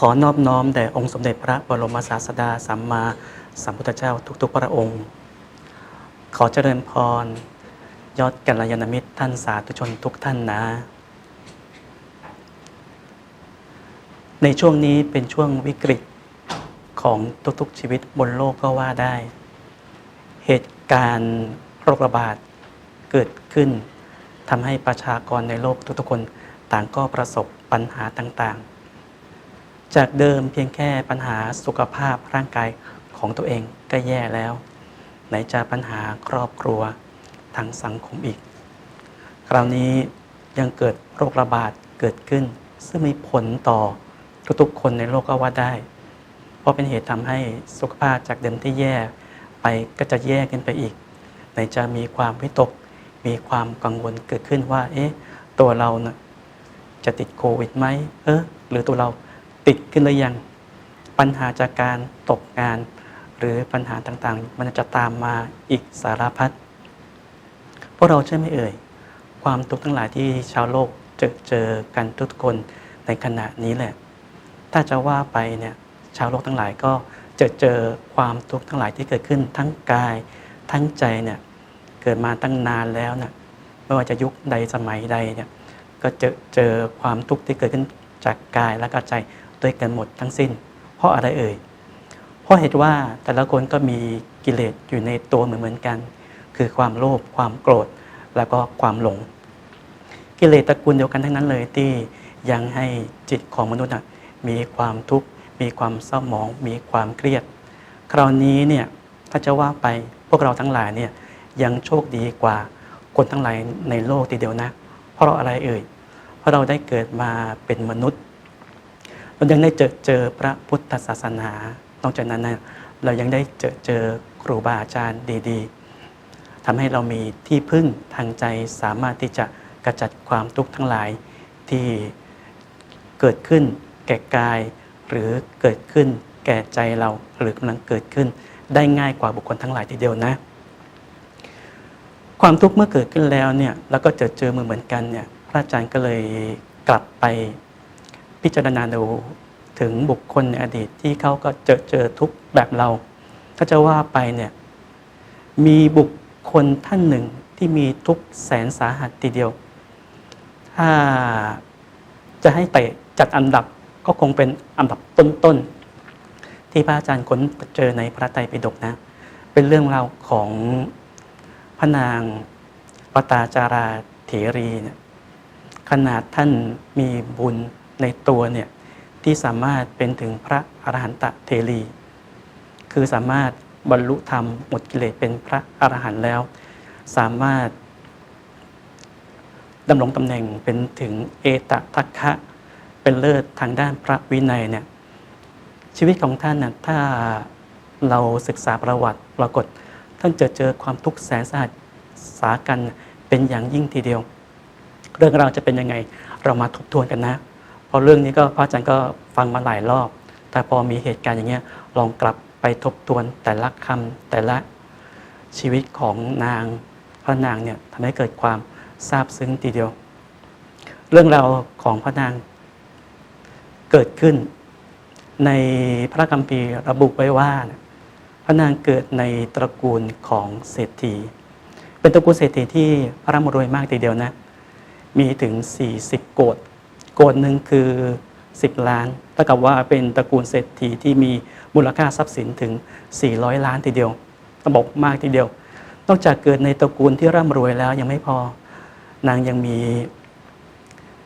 ขอนอบน้อมแด่องค์สมเด็จพระบรมศาสดาสัมมาสัมพุทธเจ้าทุกๆ พระองค์ ขอเจริญพร ยอดกัลยาณมิตรท่านสาธุชนทุกท่านนะ ในช่วงนี้เป็นช่วงวิกฤตของทุกๆ ชีวิตบนโลกก็ว่าได้ เหตุการณ์โรคระบาดเกิดขึ้นทำให้ประชากรในโลกทุกๆคนต่างก็ประสบปัญหาต่างๆ จากเดิมเพียงแค่ปัญหาสุขภาพร่างกายของตัวเองก็แย่แล้ว ไหนจะปัญหาครอบครัวทางสังคมอีก คราวนี้ยังเกิดโรคระบาดเกิดขึ้น ซึ่งมีผลต่อทุกๆคนในโลกก็ว่าได้ เพราะเป็นเหตุทำให้สุขภาพจากเดิมที่แย่ไปก็จะแย่ขึ้นไปอีก ไหนจะมีความวิตก มีความกังวลเกิดขึ้นว่า เอ๊ะ ตัวเรานะ่ะจะติดโควิดไหมเออหรือตัวเรา ติดขึ้นหรือยัง ปัญหาจากการตกงาน หรือปัญหาต่างๆ มันจะตามมาอีกสารพัดพวกเราใช่ไหมเอ่ย ความทุกข์ทั้งหลายที่ชาวโลกเจอเจอกันทุกคนในขณะนี้แหละ ถ้าจะว่าไปเนี่ยชาวโลกทั้งหลายก็เจอเจอความทุกข์ทั้งหลายที่เกิดขึ้นทั้งกายทั้งใจเนี่ยเกิดมาตั้งนานแล้วเนี่ยไม่ว่าจะยุคใดสมัยใดเนี่ยก็เจอเจอความทุกข์ที่เกิดขึ้นจากกายและก็ใจ ด้วยกันหมดทั้งสิ้น เพราะอะไรเอ่ย เพราะเหตุว่าแต่ละคนก็มีกิเลสอยู่ในตัวเหมือนเหมือนกัน คือความโลภความโกรธแล้วก็ความหลง กิเลสตระกูลเดียวกันทั้งนั้นเลยที่ยังให้จิตของมนุษย์มีความทุกข์มีความเศร้าหมอง มีความเครียด คราวนี้เนี่ยถ้าจะว่าไปพวกเราทั้งหลายเนี่ยยังโชคดีกว่าคนทั้งหลายในโลกทีเดียวนะ เพราะเราอะไรเอ่ย เพราะเราได้เกิดมาเป็นมนุษย์ เรายังได้เจอเจอพระพุทธศาสนา นอกจากนั้นนะเรายังได้เจอเจอครูบาอาจารย์ดีๆทำให้เรามีที่พึ่งทางใจสามารถที่จะกระจัดความทุกข์ทั้งหลายที่เกิดขึ้นแก่กาย หรือเกิดขึ้นแก่ใจเราหรือกำลังเกิดขึ้น ได้ง่ายกว่าบุคคลทั้งหลายทีเดียวนะ ความทุกข์เมื่อเกิดขึ้นแล้วเนี่ยแล้วก็เจอเจอมือเหมือนกันเนี่ยพระอาจารย์ก็เลยกลับไปพิจารณาดู ถึงบุคคลในอดีตที่เขาก็เจอเจอทุกแบบเรา ถ้าจะว่าไปเนี่ยมีบุคคลท่านหนึ่งที่มีทุกแสนสาหัสทีเดียว ถ้าจะให้ไปจัดอันดับก็คงเป็นอันดับต้นๆที่พระอาจารย์ค้นเจอในพระไตรปิฎกนะ เป็นเรื่องราวของพระนางปตาจาราเถรีเนี่ยขนาดท่านมีบุญในตัวเนี่ย ที่สามารถเป็นถึงพระอรหันตเทรี คือสามารถบรรลุธรรมหมดกิเลสเป็นพระอรหันต์แล้ว สามารถดำรงตำแหน่งเป็นถึงเอตทัคคะเป็นเลิศทางด้านพระวินัยเนี่ยชีวิตของท่านน่ะถ้าเราศึกษาประวัติปรากฏ ท่านเจอเจอความทุกข์แสนสาหัสสากันเป็นอย่างยิ่งทีเดียว เรื่องราวจะเป็นยังไงเรามาทบทวนกันนะ เพราะเรื่องนี้ก็พระอาจารย์ก็ฟังมาหลายรอบ แต่พอมีเหตุการณ์อย่างเงี้ยลองกลับไปทบทวนแต่ละคำแต่ละชีวิตของนางพระนางเนี่ยทำให้เกิดความซาบซึ้งทีเดียว เรื่องราวของพระนางเกิดขึ้น ในพระคัมภีร์ระบุไว้ว่า พระนางเกิดในตระกูลของเศรษฐี เป็นตระกูลเศรษฐีที่ร่ำรวยมากทีเดียวนะ มีถึง 40 โกด โกดหนึ่งคือ 10 ล้านเท่ากับว่าเป็นตระกูลเศรษฐีที่มีมูลค่าทรัพย์สินถึง 400 ล้านทีเดียวต้องบอกมากทีเดียว นอกจากเกิดในตระกูลที่ร่ำรวยแล้วยังไม่พอนางยังมี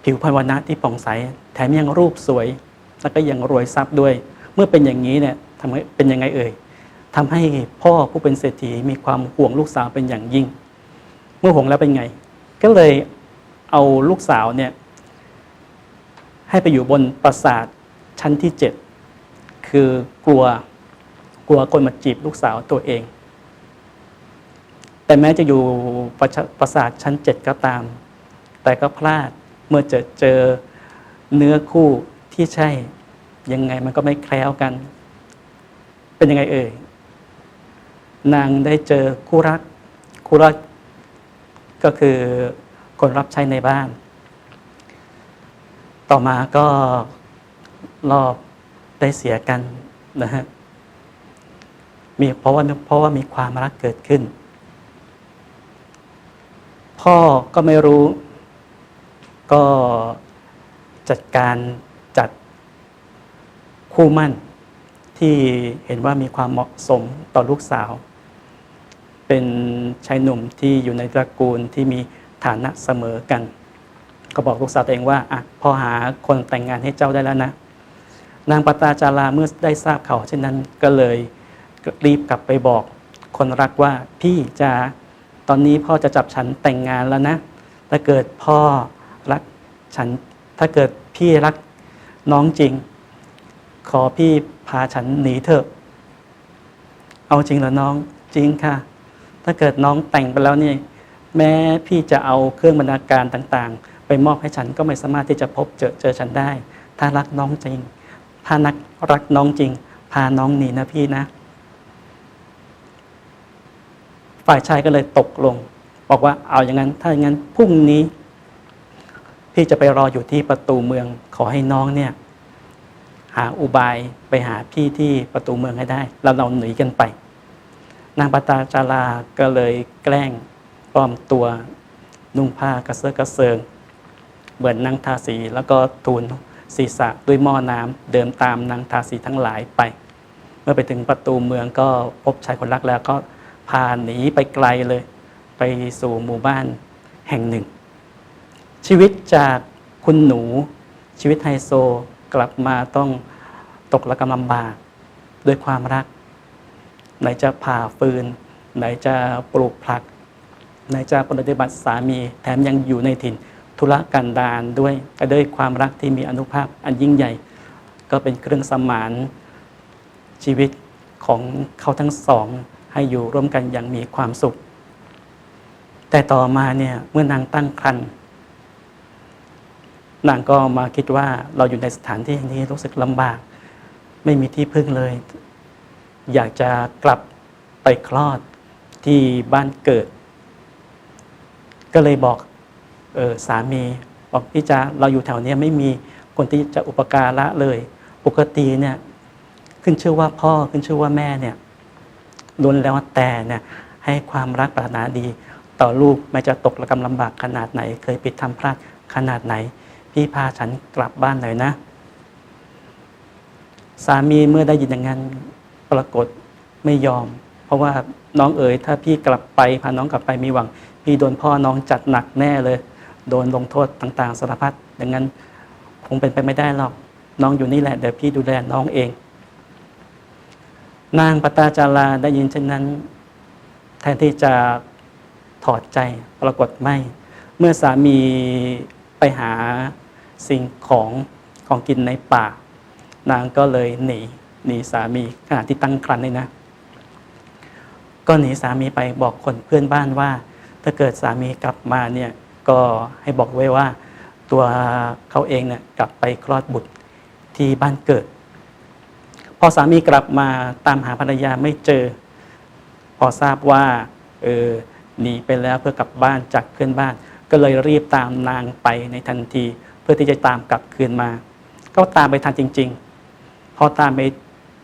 ผิวพรรณวรรณะที่ผ่องใส แถมยังรูปสวย แล้วก็ยังรวยทรัพย์ด้วย เมื่อเป็นอย่างนี้เนี่ยทำให้เป็นยังไงเอ่ยทำให้พ่อผู้เป็นเศรษฐีมีความห่วงลูกสาวเป็นอย่างยิ่ง เมื่อห่วงแล้วเป็นไง ก็เลยเอาลูกสาวเนี่ย ให้ไปอยู่บนปราสาทชั้นที่เจ็ดคือกลัวกลัวคนมาจีบลูกสาวตัวเอง แต่แม้จะอยู่ประชปราสาทชั้นเจ็ดก็ตาม แต่ก็พลาดเมื่อเจอเจอเนื้อคู่ที่ใช่ยังไงมันก็ไม่แคล้วกัน เป็นยังไงเอ่ยนางได้เจอคู่รักคู่รักก็คือคนรับใช้ในบ้าน ต่อมาก็รอบได้เสียกันนะฮะมีเพราะว่าเพราะว่ามีความรักเกิดขึ้น พ่อก็ไม่รู้ ก็จัดการจัดคู่มั่นที่เห็นว่ามีความเหมาะสมต่อลูกสาว เป็นชายหนุ่มที่อยู่ในตระกูลที่มีฐานะเสมอกัน ก็บอกลูกสาวตัวเองว่าอะพอหาคนแต่งงานให้เจ้าได้แล้วนะ นางปตาจาราเมื่อได้ทราบข่าวเช่นนั้นก็เลยรีบกลับไปบอกคนรักว่าพี่จะตอนนี้พ่อจะจับฉันแต่งงานแล้วนะ ถ้าเกิดพ่อรักฉันถ้าเกิดพี่รักน้องจริง ขอพี่พาฉันหนีเถอะ เอาจริงเหรอน้องจริงค่ะ ถ้าเกิดน้องแต่งไปแล้วนี่แม้พี่จะเอาเครื่องบรรณาการต่าง ไปมอบให้ฉันก็ไม่สามารถที่จะพบเจอเจอฉันได้ ถ้ารักน้องจริง ถ้านักรักน้องจริง พาน้องหนีนะพี่นะ ฝ่ายชายก็เลยตกลง บอกว่าเอาอย่างนั้น ถ้าอย่างนั้นพรุ่งนี้ พี่จะไปรออยู่ที่ประตูเมือง ขอให้น้องเนี่ย หาอุบายไปหาพี่ที่ประตูเมืองให้ได้ แล้วเราหนีกันไป นางปตาจาราก็เลยแกล้งปลอมตัวนุ่งผ้ากระเซาะกระเซิง เหมือนนางทาสีแล้วก็ทูลศีรษะด้วยหม้อน้ำเดินตามนางทาสีทั้งหลายไป เมื่อไปถึงประตูเมืองก็พบชายคนรักแล้วก็พาหนีไปไกลเลย ไปสู่หมู่บ้านแห่งหนึ่ง ชีวิตจากคุณหนูชีวิตไฮโซกลับมาต้องตกระกำลำบากด้วยความรัก ไหนจะผ่าฟืน ไหนจะปลูกผัก ไหนจะปฏิบัติสามีแถมยังอยู่ในถิ่น ธุรกันดารด้วยด้วยความรักที่มีอนุภาพอันยิ่งใหญ่ ก็เป็นเครื่องสมานชีวิตของเขาทั้งสองให้อยู่ร่วมกันอย่างมีความสุข แต่ต่อมาเนี่ยเมื่อนางตั้งครรภ์นางก็มาคิดว่าเราอยู่ในสถานที่แห่งนี้รู้สึกลำบาก ไม่มีที่พึ่งเลย อยากจะกลับไปคลอดที่บ้านเกิด ก็เลยบอก เออสามีบอกพี่จ๋าเราอยู่แถวนี้ไม่มีคนที่จะอุปการะเลย ปกติเนี่ยขึ้นชื่อว่าพ่อขึ้นชื่อว่าแม่เนี่ยล้วนแล้วแต่เนี่ยให้ความรักปรารถนาดี ต่อลูกแม้จะตกระกำลำบากขนาดไหน เคยปิดทำพลาดขนาดไหน พี่พาฉันกลับบ้านหน่อยนะ สามีเมื่อได้ยินอย่างนั้นปรากฏไม่ยอม เพราะว่าน้องเอ๋ยถ้าพี่กลับไปพาน้องกลับไปมีหวัง พี่โดนพ่อน้องจัดหนักแน่เลย โดนลงโทษต่างๆสารพัดดังนั้นคงเป็นไปไม่ได้หรอกน้องอยู่นี่แหละเดี๋ยวพี่ดูแลน้องเอง นางปตาจาราได้ยินเช่นนั้น แทนที่จะถอดใจปรากฏไม่ เมื่อสามีไปหาสิ่งของของกินในป่า นางก็เลยหนีหนีสามีขณะที่ตั้งครรภ์เลยนะ ก็หนีสามีไปบอกคนเพื่อนบ้านว่า ถ้าเกิดสามีกลับมาเนี่ย ก็ให้บอกไว้ว่าตัวเขาเองเนี่ยกลับไปคลอดบุตรที่บ้านเกิด พอสามีกลับมาตามหาภรรยาไม่เจอ พอทราบว่าเออหนีไปแล้วเพื่อกลับบ้านจากเพื่อนบ้าน ก็เลยรีบตามนางไปในทันที เพื่อที่จะตามกลับคืนมา ก็ตามไปทันจริง ๆ พอตามไป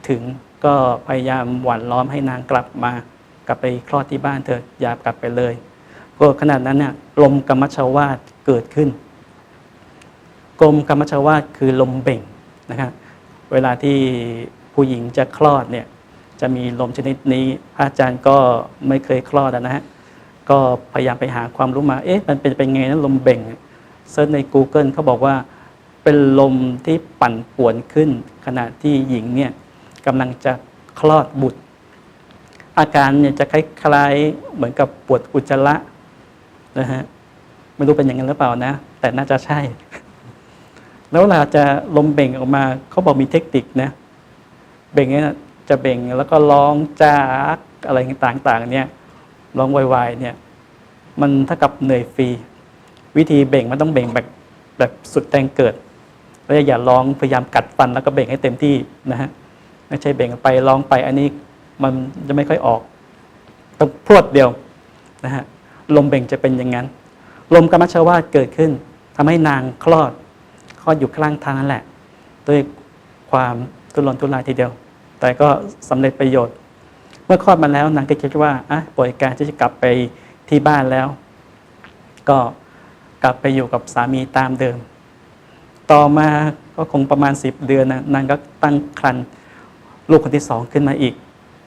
ถึงก็พยายามหว่านล้อมให้นางกลับมากลับไปคลอดที่บ้านเธออย่ากลับไปเลย ก็ขนาดนั้นเนี่ยลมกรรมชาวาสเกิดขึ้นกรมกรรมชาวาสคือลมเบ่งนะครับเวลาที่ผู้หญิงจะคลอดเนี่ยจะมีลมชนิดนี้พระอาจารย์ก็ไม่เคยคลอดนะฮะก็พยายามไปหาความรู้มาเอ๊ะมันเป็นเป็นไงนะลมเบ่งเซิร์ชใน Google เขาบอกว่าเป็นลมที่ปั่นป่วนขึ้น ขณะที่หญิงเนี่ยกำลังจะคลอดบุตร อาการเนี่ยจะคล้ายๆเหมือนกับปวดอุจจาระ นะฮะไม่รู้เป็นอย่างนั้นหรือเปล่านะ แต่น่าจะใช่ แล้วเวลาจะลมเบ่งออกมาเขาบอกมีเทคนิคนะเบ่งเนี่ยจะเบ่งแล้วก็ร้องจากอะไรต่างๆเนี่ยร้องไวๆเนี่ย มันเท่ากับเหนื่อยฟรี วิธีเบ่งมันต้องเบ่งแบบแบบสุดแรงเกิดแล้วอย่าร้องพยายามกัดฟันแล้วก็เบ่งให้เต็มที่นะฮะไม่ใช่เบ่งไปร้องไปอันนี้มันจะไม่ค่อยออกต้องพรวดเดียวนะฮะ ลมเบ่งจะเป็นอย่างนั้น ลมกรรมชาวาเกิดขึ้นทำให้นางคลอด คลอดอยู่ข้างทางนั่นแหละ ด้วยความทุรนทุรายทีเดียว แต่ก็สำเร็จประโยชน์ เมื่อคลอดมาแล้วนางก็คิดว่าอะป่วยการที่จะกลับไปที่บ้านแล้ว ก็กลับไปอยู่กับสามีตามเดิม ต่อมาก็คงประมาณ 10 เดือนนะนางก็ตั้งครรภ์ลูกคนที่สองขึ้นมาอีก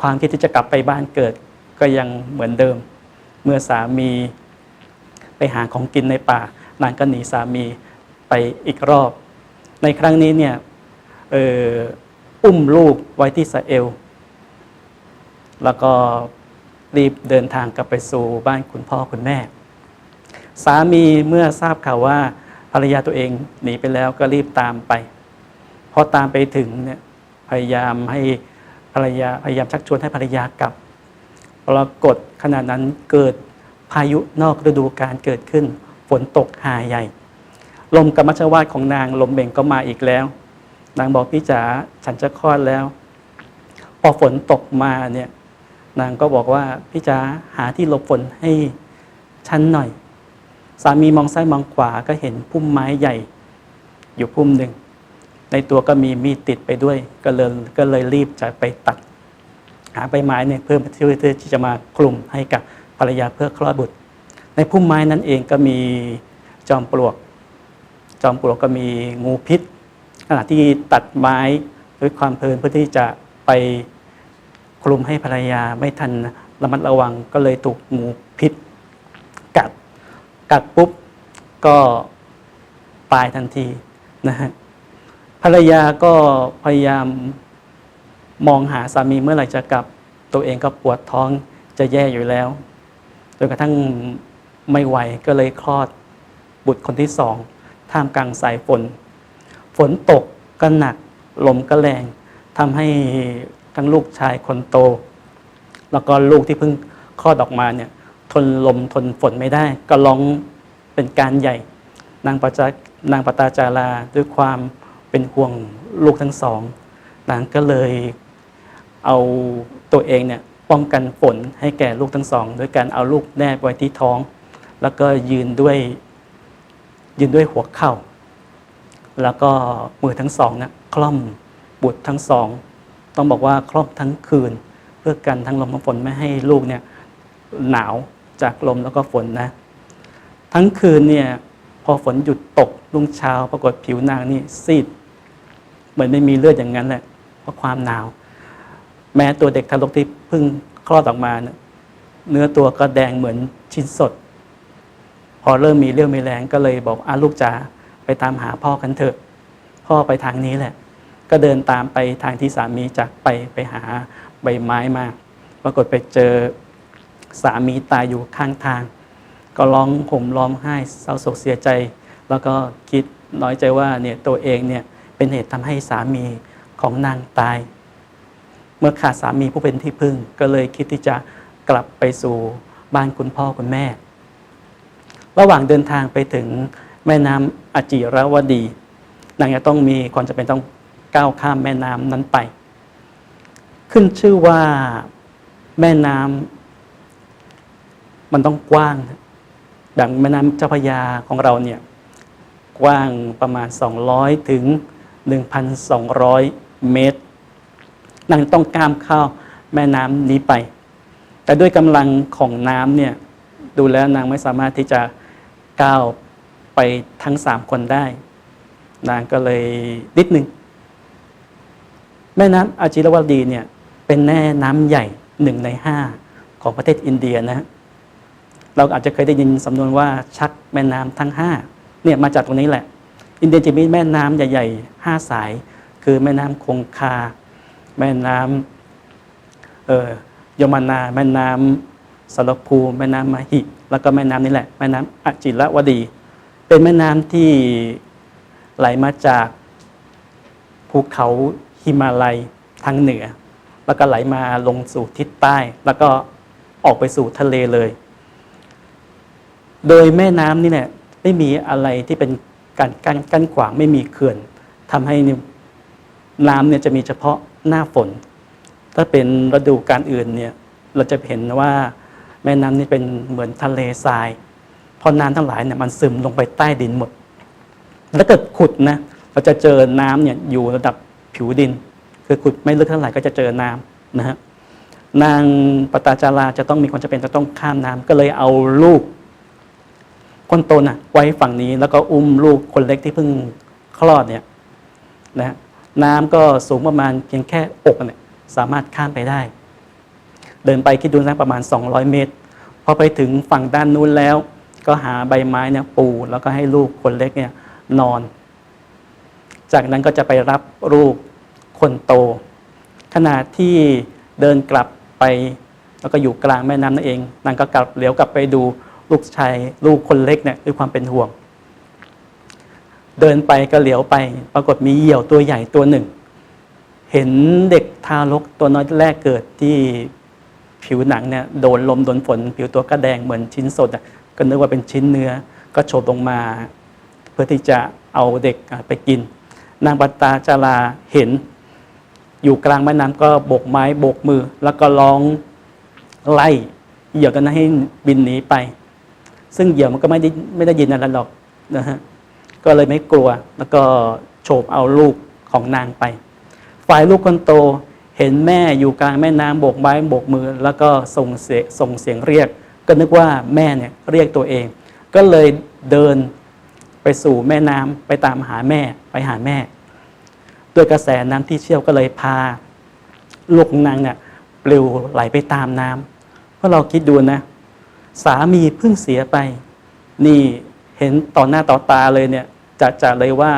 ความคิดที่จะกลับไปบ้านเกิดก็ยังเหมือนเดิม มื่อสามีไปหาของกินในป่านางก็หนีสามีไปอีกรอบ ในครั้งนี้เนี่ยอ,อ,อุ้มลูกไว้ที่สะเอล แล้วก็รีบเดินทางกลับไปสู่บ้านคุณพ่อคุณแม่ สามีเมื่อทราบข่าวว่าภรรยาตัวเองหนีไปแล้วก็รีบตามไป พอตามไปถึงเนี่ยพยายามให้ภรรยาพยายามชักชวนให้ภรรยากลับ ปรากฏขณะนั้นเกิดพายุนอกฤดูกาลเกิดขึ้น ฝนตกหาใหญ่ ลมกรรมชวาดของนางลมเบ่งก็มาอีกแล้ว นางบอกพี่จ๋าฉันจะคลอดแล้ว พอฝนตกมาเนี่ยนางก็บอกว่าพี่จ๋าหาที่หลบฝนให้ฉันหน่อย สามีมองซ้ายมองขวาก็เห็นพุ่มไม้ใหญ่ อยู่พุ่มหนึ่งในตัวก็มีมีดติดไปด้วย ก็เลยก็เลยรีบจะไปตัด หาใบไม้เนี่ยเพื่อเพื่อที่จะมาคลุมให้กับภรรยาเพื่อคลอดบุตร ในพุ่มไม้นั้นเองก็มีจอมปลวก จอมปลวกก็มีงูพิษขณะที่ตัดไม้ด้วยความเพลินเพื่อที่จะไปคลุมให้ภรรยาไม่ทันระมัดระวังก็เลยถูกงูพิษ กัดกัดปุ๊บก็ตายทันทีนะฮะภรรยาก็พยายาม มองหาสามีเมื่อไหร่จะกลับ ตัวเองก็ปวดท้องจะแย่อยู่แล้วจนกระทั่งไม่ไหวก็เลยคลอดบุตรคนที่สองท่ามกลางสายฝน ฝนตกก็หนักลมก็แรงทำให้ทั้งลูกชายคนโต แล้วก็ลูกที่เพิ่งคลอดออกมาเนี่ยทนลมทนฝนไม่ได้ ก็ร้องเป็นการใหญ่ นางปจากางปตาจาราด้วยความเป็นห่วงลูกทั้งสองนางก็เลย เอาตัวเองเนี่ยป้องกันฝนให้แก่ลูกทั้งสองด้วยการเอาลูกแนบไว้ที่ท้อง แล้วก็ยืนด้วยยืนด้วยหัวเข่า แล้วก็มือทั้งสองนะคล่อมบุตรทั้งสอง ต้องบอกว่าคล่อมทั้งคืน เพื่อกันทั้งลมทั้งฝนไม่ให้ลูกเนี่ยหนาวจากลมแล้วก็ฝนนะ ทั้งคืนเนี่ยพอฝนหยุดตกรุ่งเช้าปรากฏผิวนางนี่ซีด เหมือนไม่มีเลือดอย่างนั้นแหละเพราะความหนาว แม้ตัวเด็กทารกที่เพิ่งคลอดออกมา เนื้อตัวก็แดงเหมือนชิ้นสด พอเริ่มมีเรื่องมีแรงก็เลยบอกอาลูกจ๋าไปตามหาพ่อกันเถอะ พ่อไปทางนี้แหละ ก็เดินตามไปทางที่สามีจากไปไปหาใบไม้มาปรากฏไปเจอสามีตายอยู่ข้างทาง ก็ร้องห่มร้องไห้เศร้าโศกเสียใจ แล้วก็คิดน้อยใจว่าเนี่ยตัวเองเนี่ยเป็นเหตุทำให้สามีของนางตาย เมื่อขาดสามีผู้เป็นที่พึ่ง ก็เลยคิดที่จะกลับไปสู่บ้านคุณพ่อคุณแม่ ระหว่างเดินทางไปถึงแม่น้ำอจิรวดี นางจะต้องมีความจำเป็นต้องก้าวข้ามแม่น้ำนั้นไป ขึ้นชื่อว่าแม่น้ำมันต้องกว้าง ดังแม่น้ำเจ้าพระยาของเราเนี่ยกว้างประมาณ 200 ถึง 1,200 เมตร นางต้องก้ามเข้าแม่น้ำนี้ไป แต่ด้วยกำลังของน้ำเนี่ยดูแล้วนางไม่สามารถที่จะก้าวไปทั้งสามคนได้ นางก็เลยนิดหนึ่งแม่น้ำอาจิรวดีเนี่ยเป็นแม่น้ำใหญ่หนึ่งในห้าของประเทศอินเดียนะฮะเราอาจจะเคยได้ยินสำนวนว่าชักแม่น้ำทั้งห้าเนี่ยมาจากตรงนี้แหละ อินเดียจะมีแม่น้ำใหญ่ๆห้าสาย คือแม่น้ำคงคา แม่น้ำเอ่อยมนา แม่น้ำสารภูแม่น้ำมหิ แล้วก็แม่น้ำนี่แหละ แม่น้ำอจิรวดี เป็นแม่น้ำที่ไหลมาจากภูเขาหิมาลัยทางเหนือ แล้วก็ไหลมาลงสู่ทิศใต้ แล้วก็ออกไปสู่ทะเลเลย โดยแม่น้ำนี่เนี่ยไม่มีอะไรที่เป็นการกั้นกั้นขวางไม่มีเขื่อนทำให้น้ำเนี่ยจะมีเฉพาะ หน้าฝน ถ้าเป็นฤดูการอื่นเนี่ยเราจะเห็นว่าแม่น้ำนี่เป็นเหมือนทะเลทรายเพราะน้ำทั้งหลายเนี่ยมันซึมลงไปใต้ดินหมดแล้วเกิดขุดนะเราจะเจอน้ำเนี่ยอยู่ระดับผิวดิน คือขุดไม่ลึกเท่าไหร่ก็จะเจอน้ำนะฮะนางปตาจาราจะต้องมีความจำเป็นจะต้องข้ามน้ำก็เลยเอาลูก คนโตน่ะไว้ฝั่งนี้แล้วก็อุ้มลูกคนเล็กที่เพิ่งคลอดเนี่ยนะฮะ น้ำก็สูงประมาณเพียงแค่อกเนี่ยสามารถข้ามไปได้ เดินไปคิดดูนะประมาณ 200 เมตร พอไปถึงฝั่งด้านนู้นแล้ว ก็หาใบไม้เนี่ยปูแล้วก็ให้ลูกคนเล็กเนี่ยนอน จากนั้นก็จะไปรับลูกคนโต ขณะที่เดินกลับไป แล้วก็อยู่กลางแม่น้ำนั่นเองนางก็กลับเหลียวกลับไปดูลูกชายลูกคนเล็กเนี่ยด้วยความเป็นห่วง เดินไปก็เหลียวไป ปรากฏมีเหยี่ยวตัวใหญ่ตัวหนึ่ง เห็นเด็กทารกตัวน้อยแรกเกิดที่ผิวหนังเนี่ยโดนลมโดนฝน ผิวตัวก็แดงเหมือนชิ้นสดอะก็นึกว่าเป็นชิ้นเนื้อก็โฉบลงมา เพื่อที่จะเอาเด็กไปกิน นางปัตตาจาราเห็น อยู่กลางแม่น้ำก็โบกไม้โบกมือ แล้วก็ร้องไล่เหยี่ยวกันให้บินหนีไป ซึ่งเหยี่ยวมันก็ไม่ได้ไม่ได้ยินอะไรหรอกนะฮะ ก็เลยไม่กลัว แล้วก็โฉบเอาลูกของนางไป ฝ่ายลูกคนโตเห็นแม่อยู่กลางแม่น้ำโบกไม้โบกมือ แล้วก็ส่งเสียงส่งเสียงเรียก ก็นึกว่าแม่เนี่ยเรียกตัวเอง ก็เลยเดินไปสู่แม่น้ำไปตามหาแม่ไปหาแม่ ด้วยกระแสน้ำที่เชี่ยวก็เลยพา ลูกของนางเนี่ยปลิวไหลไปตามน้ำเพราะเราคิดดูนะ สามีเพิ่งเสียไป นี่ เห็นต่อหน้าต่อตาเลยเนี่ยจะจะเลยว่า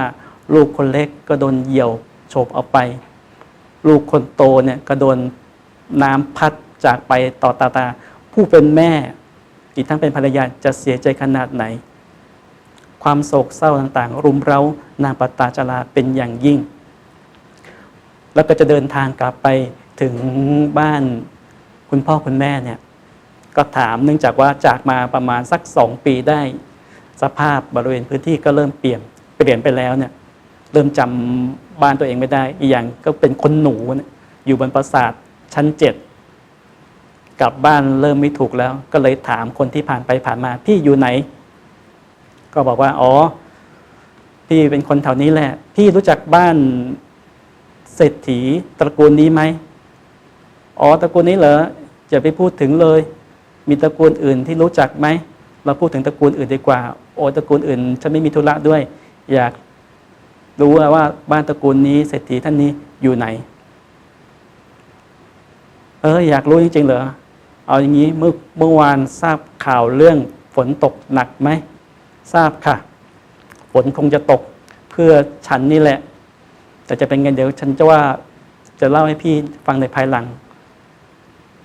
ลูกคนเล็กก็โดนเหยี่ยวโฉบเอาไป ลูกคนโตเนี่ยก็โดนน้ำพัดจากไปต่อตาตา ผู้เป็นแม่อีกทั้งเป็นภรรยาจะเสียใจขนาดไหน ความโศกเศร้าต่างๆ รุมเร้านางปตตาจาราเป็นอย่างยิ่ง แล้วก็จะเดินทางกลับไปถึงบ้านคุณพ่อคุณแม่เนี่ยก็ถามเนื่องจากว่าจากมาประมาณสักสองปีได้ สภาพบริเวณพื้นที่ก็เริ่มเปลี่ยนเปลี่ยนไปแล้วเนี่ยเริ่มจำบ้านตัวเองไม่ได้ อีกอย่างก็เป็นคนหนูนยอยู่บนปราสาทชั้นเจ็ดกลับบ้านเริ่มไม่ถูกแล้ว ก็เลยถามคนที่ผ่านไปผ่านมา พี่อยู่ไหน ก็บอกว่า อ๋อ พี่เป็นคนแถวนี้แหละ พี่รู้จักบ้านเศรษฐีตระกูลนี้ไหมอ๋อตระกูลนี้เหรออย่าไปพูดถึงเลย มีตระกูลอื่นที่รู้จักไหม เราพูดถึงตระกูลอื่นดีกว่า โอ้ตระกูลอื่นฉันไม่มีธุระด้วย อยากรู้ว่าบ้านตระกูลนี้เศรษฐีท่านนี้อยู่ไหน เอออยากรู้จริงๆเหรอเอาอย่างนี้เมื่อเมื่อวานทราบข่าวเรื่องฝนตกหนักไหมทราบค่ะ ฝนคงจะตกเพื่อฉันนี่แหละ แต่จะเป็นไงเดี๋ยวฉันจะว่าจะเล่าให้พี่ฟังในภายหลัง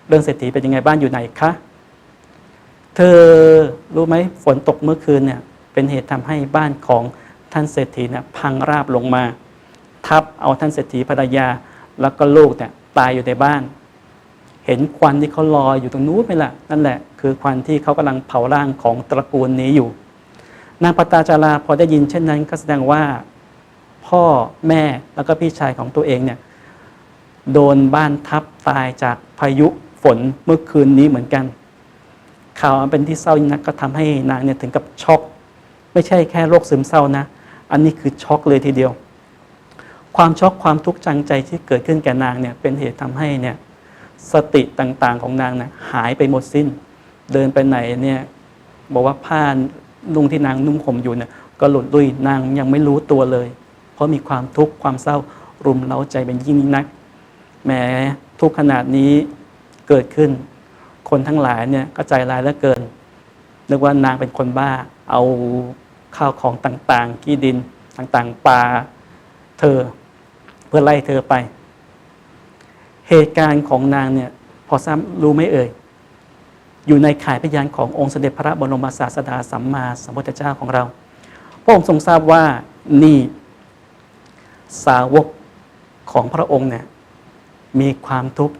เรื่องเศรษฐีเป็นยังไงบ้านอยู่ไหนคะ เธอรู้ไหมฝนตกเมื่อคืนเนี่ยเป็นเหตุทำให้บ้านของท่านเศรษฐีเนี่ยพังราบลงมา ทับเอาท่านเศรษฐีภรรยา แล้วก็ลูกเนี่ยตายอยู่ในบ้าน เห็นควันที่เขาลอยอยู่ตรงนู้นไหมล่ะนั่นแหละคือควันที่เขากำลังเผาร่างของตระกูลนี้อยู่ นางปตาจาราพอได้ยินเช่นนั้นก็แสดงว่าพ่อแม่แล้วก็พี่ชายของตัวเองเนี่ยโดนบ้านทับตายจากพายุฝนเมื่อคืนนี้เหมือนกัน ข่าวเป็นที่เศร้ายิ่งนักก็ทำให้นางเนี่ยถึงกับช็อก ไม่ใช่แค่โรคซึมเศร้านะ อันนี้คือช็อกเลยทีเดียว ความช็อกความทุกข์จังใจที่เกิดขึ้นแก่นางเนี่ยเป็นเหตุทำให้เนี่ยสติต่างๆของนางเนี่ยหายไปหมดสิ้น เดินไปไหนเนี่ยบอกว่าผ้านุ่งที่นางนุ่งห่มอยู่เนี่ยก็หลุดลุยนางยังไม่รู้ตัวเลย เพราะมีความทุกข์ความเศร้ารุมเร้าใจเป็นยิ่งนักแม้ทุกขนาดนี้เกิดขึ้น คนทั้งหลายเนี่ยก็ใจร้ายเหลือเกินนึกว่านางเป็นคนบ้า เอาข้าวของต่างๆที่ดินต่างๆปาเธอ เพื่อไล่เธอไป เหตุการณ์ของนางเนี่ยพอทราบรู้ไหมเอ่ย อยู่ในข่ายพยานขององค์เสด็จพระบรมศาสดาสัมมาสัมพุทธเจ้าของเรา พระองค์ทรงทราบว่านี่สาวกของพระองค์เนี่ยมีความทุกข์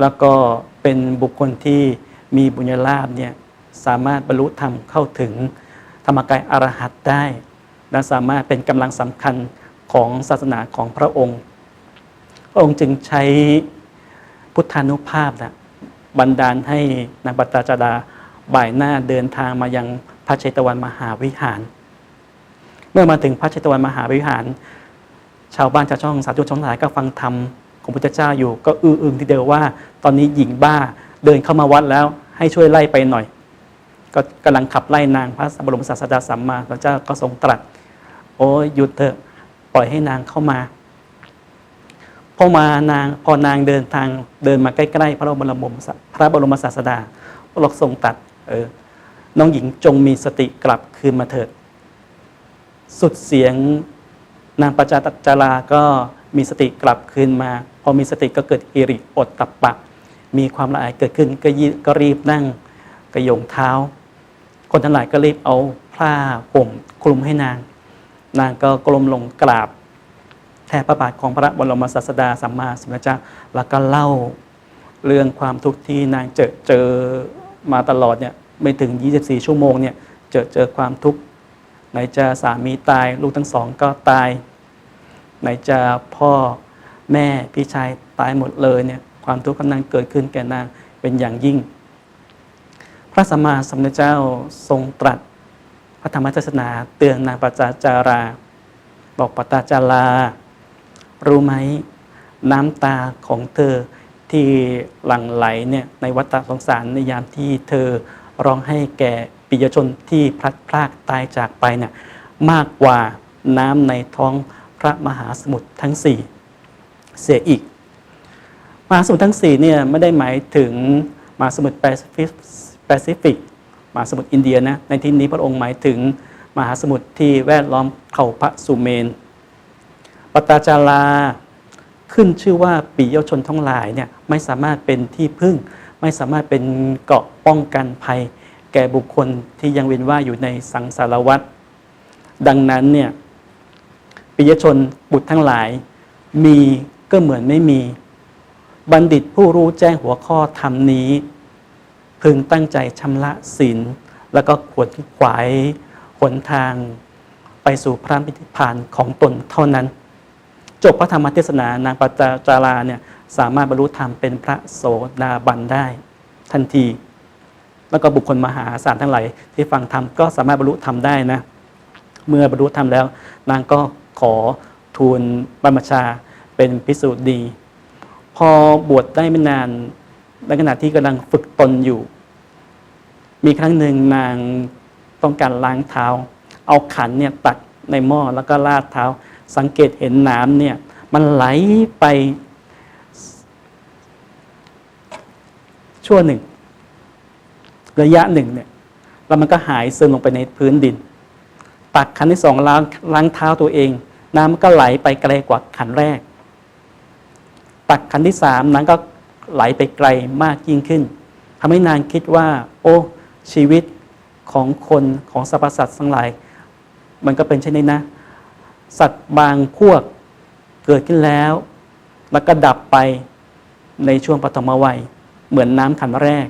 แล้วก็ เป็นบุคคลที่มีบุญญาลาภเนี่ยสามารถบรรลุธรรมเข้าถึงธรรมกายอรหัตได้และสามารถเป็นกำลังสำคัญของศาสนาของพระองค์ พระองค์จึงใช้พุทธานุภาพนะบันดาลให้นางปัตตาจาดาบ่ายหน้าเดินทางมายังพระเชตวันมหาวิหาร เมื่อมาถึงพระเชตวันมหาวิหาร ชาวบ้านชาวช่องสาธุชนหลายก็ฟังธรรม ของพุทธเจ้าอยู่ ก็อื้ออึงทีเดียวว่า ตอนนี้หญิงบ้าเดินเข้ามาวัดแล้วให้ช่วยไล่ไปหน่อย ก็กำลังขับไล่นางพระบรมศาสดาสัมมาพุทธเจ้าก็ทรงตรัส โอ้ยหยุดเถอะปล่อยให้นางเข้ามาพอมานางพอนางเดินทางเดินมาใกล้ๆ พระบรมพระบรมศาสดาพระทรงตรัสเออน้องหญิงจงมีสติกลับคืนมาเถิด สุดเสียงนางประจาตจาราก็มีสติกลับคืนมา อมีสติก็เกิดอิริอดตับปะ มีความละอายเกิดขึ้นก็ยก็รีบนั่งกระยงเท้า คนทั้งหลายก็รีบเอาผ้าห่มคลุมให้นาง นางก็กลมลงกราบแทบพระบาทของพระบรมศาสดาสัมมาสัมพุทธเจ้าแล้วก็เล่าเรื่องความทุกข์ที่นางเจอเจอมาตลอดเนี่ยไม่ถึง 24 ชั่วโมงเนี่ยเจอเจอความทุกข์ไหนจะสามีตายลูกทั้งสองก็ตาย ไหนจะพ่อ แม่พี่ชายตายหมดเลยเนี่ยความทุกข์กำลังเกิดขึ้นแก่นางเป็นอย่างยิ่ง พระสัมมาสัมพุทธเจ้าทรงตรัส พระธรรมเทศนาเตือนนางปจาจารา บอกปตาจารา รู้ไหมน้ำตาของเธอที่หลั่งไหลเนี่ยในวัฏสงสารในยามที่เธอร้องให้แก่ปิยชนที่พลัดพรากตายจากไปเนี่ยมากกว่าน้ำในท้องพระมหาสมุทรทั้งสี่ เสียอีก มหาสมุทรทั้งสี่เนี่ยไม่ได้หมายถึงมหาสมุทรแปซิฟิกมหาสมุทรอินเดียนะในที่นี้พระองค์หมายถึงมหาสมุทรที่แวดล้อมเขาพระสุเมนปตาจาราขึ้นชื่อว่าปิยชนทั้งหลายเนี่ยไม่สามารถเป็นที่พึ่ง ไม่สามารถเป็นเกาะป้องกันภัย แก่บุคคลที่ยังเวียนว่ายอยู่ในสังสารวัฏดังนั้นเนี่ยปิยชนบุตรทั้งหลายมี ก็เหมือนไม่มี บัณฑิตผู้รู้แจ้งหัวข้อธรรมนี้ พึงตั้งใจชำระศีลแล้วก็ขวนขวายหนทางไปสู่พระมิติพานของตนเท่านั้น จบพระธรรมเทศนานางปัจจาราเนี่ยสามารถบรรลุธรรมเป็นพระโสดาบันได้ ทันที แล้วก็บุคคลมหาศาลทั้งหลายที่ฟังธรรมก็สามารถบรรลุธรรมได้นะ เมื่อบรรลุธรรมแล้ว นางก็ขอทูลบรรพชา เป็นพิสูจน์ดี พอบวชได้ไม่นานในขณะที่กำลังฝึกตนอยู่ มีครั้งหนึ่งนางต้องการล้างเท้า เอาขันเนี่ยตักในหม้อแล้วก็ลาดเท้า สังเกตเห็นน้ำเนี่ย มันไหลไปชั่วหนึ่ง ระยะหนึ่งเนี่ยแล้วมันก็หายซึมลงไปในพื้นดิน ตักขันที่สองล้างล้างเท้าตัวเอง น้ำมันก็ไหลไปไกลกว่าขันแรก ตักขันที่สามนั้นก็ไหลไปไกลมากยิ่งขึ้นทำให้นางคิดว่า โอ้ชีวิตของคนของสรรพสัตว์ทั้งหลาย มันก็เป็นเช่นนี้นะ สัตว์บางพวกเกิดขึ้นแล้ว แล้วก็ดับไปในช่วงปฐมวัย เหมือนน้ำขันแรก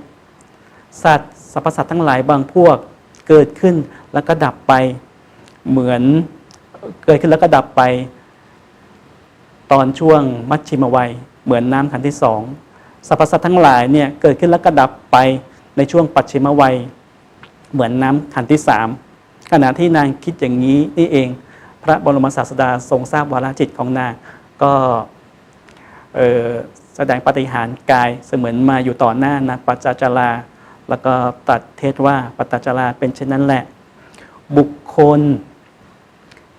สัตว์สรรพสัตว์ทั้งหลายบางพวกเกิดขึ้นแล้วก็ดับไป เหมือนเกิดขึ้นแล้วก็ดับไป ตอนช่วงมัชชิมวัย เหมือนน้ำขันที่สองสรรพสัตว์ทั้งหลายเนี่ยเกิดขึ้นแล้วก็ดับไปในช่วงปัจฉิมวัย เหมือนน้ำขันที่สามขณะที่นางคิดอย่างนี้นี่เอง พระบรมศาสดาทรงทราบวาระจิตของนางก็แสดงปฏิหารกายเสมือนมาอยู่ต่อหน้านะปัจจาจารา แล้วก็ตัดเทศว่าปัจจาจาราเป็นเช่นนั้นแหละ บุคคล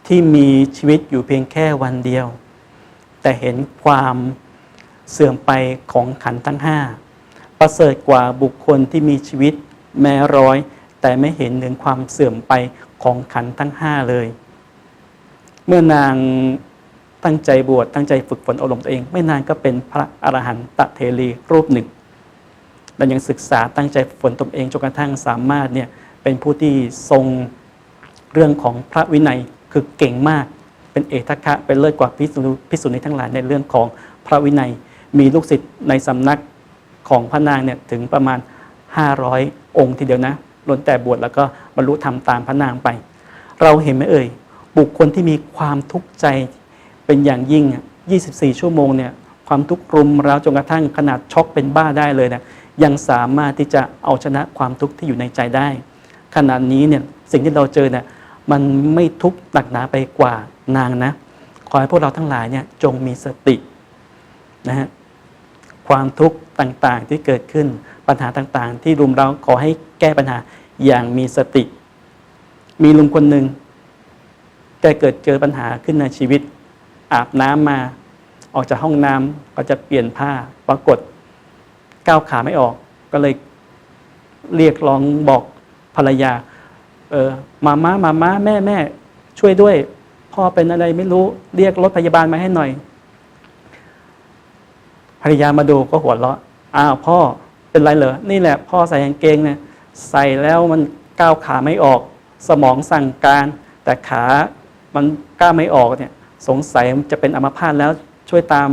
ที่มีชีวิตอยู่เพียงแค่วันเดียว แต่เห็นความเสื่อมไปของขันทั้งห้าประเสริฐกว่าบุคคลที่มีชีวิตแม้ร้อย แต่ไม่เห็นถึงความเสื่อมไปของขันทั้งห้าเลย เมื่อนางตั้งใจบวชตั้งใจฝึกฝนอบรมตัวเอง ไม่นานก็เป็นพระอรหันตเทรีรูปหนึ่งและยังศึกษาตั้งใจฝนตนเองจนกระทั่งสามารถเนี่ยเป็นผู้ที่ทรงเรื่องของพระวินัยคือเก่งมาก เป็นเอกทัคะเป็นเลิศกว่าพิสุพิสุนีทั้งหลายในเรื่องของพระวินัย มีลูกศิษย์ในสำนักของพระนางเนี่ยถึงประมาณ 500 องค์ทีเดียวนะล้นแต่บวชแล้วก็บรรลุธรรมตามพระนางไป เราเห็นไหมเอ่ย บุคคลที่มีความทุกข์ใจเป็นอย่างยิ่ง 24 ชั่วโมงเนี่ยความทุกข์รุมเราจนกระทั่งขนาดช็อกเป็นบ้าได้เลยนะยังสามารถที่จะเอาชนะความทุกข์ที่อยู่ในใจได้ขนาดนี้เนี่ยสิ่งที่เราเจอเนี่ยมันไม่ทุกข์หนักหนาไปกว่า นางนะขอให้พวกเราทั้งหลายเนี่ยจงมีสตินะฮะความทุกข์ต่างๆที่เกิดขึ้นปัญหาต่างๆ ที่รุมเราขอให้แก้ปัญหาอย่างมีสติ มีลุงคนหนึ่งแกเกิดเจอปัญหาขึ้นในชีวิต อาบน้ำมา ออกจากห้องน้ำก็จะเปลี่ยนผ้าปรากฏก้าวขาไม่ออก ก็เลยเรียกร้องบอกภรรยา เออมาม่ามาม่าแม่แม่ช่วยด้วย พ่อเป็นอะไรไม่รู้เรียกรถพยาบาลมาให้หน่อย ภรรยามาดูก็หัวเราะอ้าวพ่อเป็นไรเหรอนี่แหละ พ่อใส่กางเกงเนี่ยใส่แล้วมันก้าวขาไม่ออก สมองสั่งการ แต่ขามันก้าวไม่ออกเนี่ยสงสัยจะเป็นอัมพาตแล้วช่วยตาม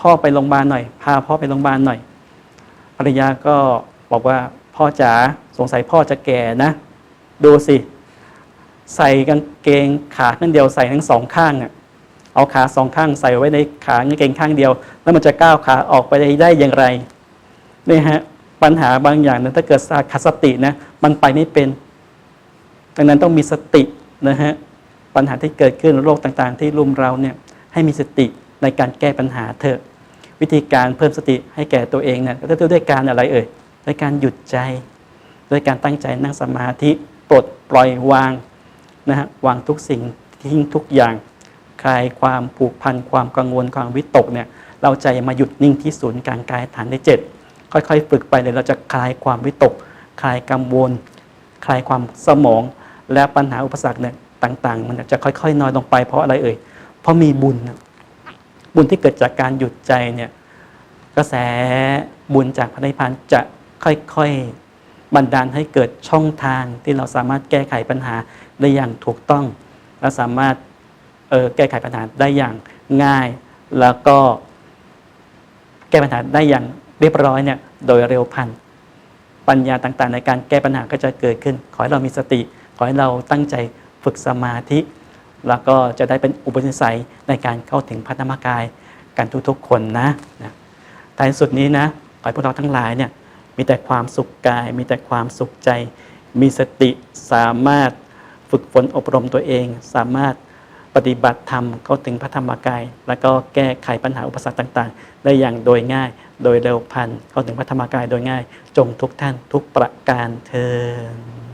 พ่อไปโรงพยาบาลหน่อย พาพ่อไปโรงพยาบาลหน่อย ภรรยาก็บอกว่าพ่อจ๋าสงสัยพ่อจะแก่นะ ดูสิ ใส่กางเกงขาข้างเดียวใส่ทั้งสองข้างอะเอาขาสองข้างใส่ไว้ในขากางเกงข้างเดียว แล้วมันจะก้าวขาออกไปได้อย่างไรนี่ฮะปัญหาบางอย่างนะถ้าเกิดขาดสตินะมันไปไม่เป็น ดังนั้นต้องมีสตินะฮะปัญหาที่เกิดขึ้นโรคต่างๆ ที่รุมเราเนี่ยให้มีสติในการแก้ปัญหาเถอะวิธีการเพิ่มสติให้แก่ตัวเองเนี่ยก็จะด้วยการอะไรเอ่ยด้วยการหยุดใจ ด้วยการตั้งใจนั่งสมาธิปลดปล่อยวาง นะฮะวางทุกสิ่งทิ้งทุกอย่าง คลายความผูกพันความกังวลความวิตกเนี่ยเราใจมาหยุดนิ่งที่ศูนย์กลางกายฐานได้เจ็ดค่อยๆ ฝึกไปเลยเราจะคลายความวิตก คลายกังวล คลายความสมอง และปัญหาอุปสรรคเนี่ยต่างๆ มันจะค่อยๆน้อยลงไปเพราะอะไรเอ่ยเพราะมีบุญบุญที่เกิดจากการหยุดใจเนี่ยกระแสบุญจากพระนิพพานจะค่อยๆบันดาลให้เกิดช่องทางที่เราสามารถแก้ไขปัญหา ได้อย่างถูกต้อง และสามารถแก้ไขปัญหาได้อย่างง่าย แล้วก็แก้ปัญหาได้อย่างเรียบร้อยเนี่ยโดยเร็วพันปัญญาต่างๆ ในการแก้ปัญหาก็จะเกิดขึ้น ขอให้เรามีสติ ขอให้เราตั้งใจฝึกสมาธิ แล้วก็จะได้เป็นอุปนิสัยในการเข้าถึงพัฒนามกายกันทุกๆคนนะนะท้ายสุดนี้นะขอให้พวกเราทั้งหลายเนี่ยมีแต่ความสุขกาย มีแต่ความสุขใจ มีสติสามารถ ฝึกฝนอบรมตัวเอง สามารถปฏิบัติธรรมเข้าถึงพระธรรมกาย แล้วก็แก้ไขปัญหาอุปสรรคต่าง ๆ ได้อย่างโดยง่าย โดยเร็วพันเข้าถึงพระธรรมกายโดยง่าย จงทุกท่านทุกประการเทอ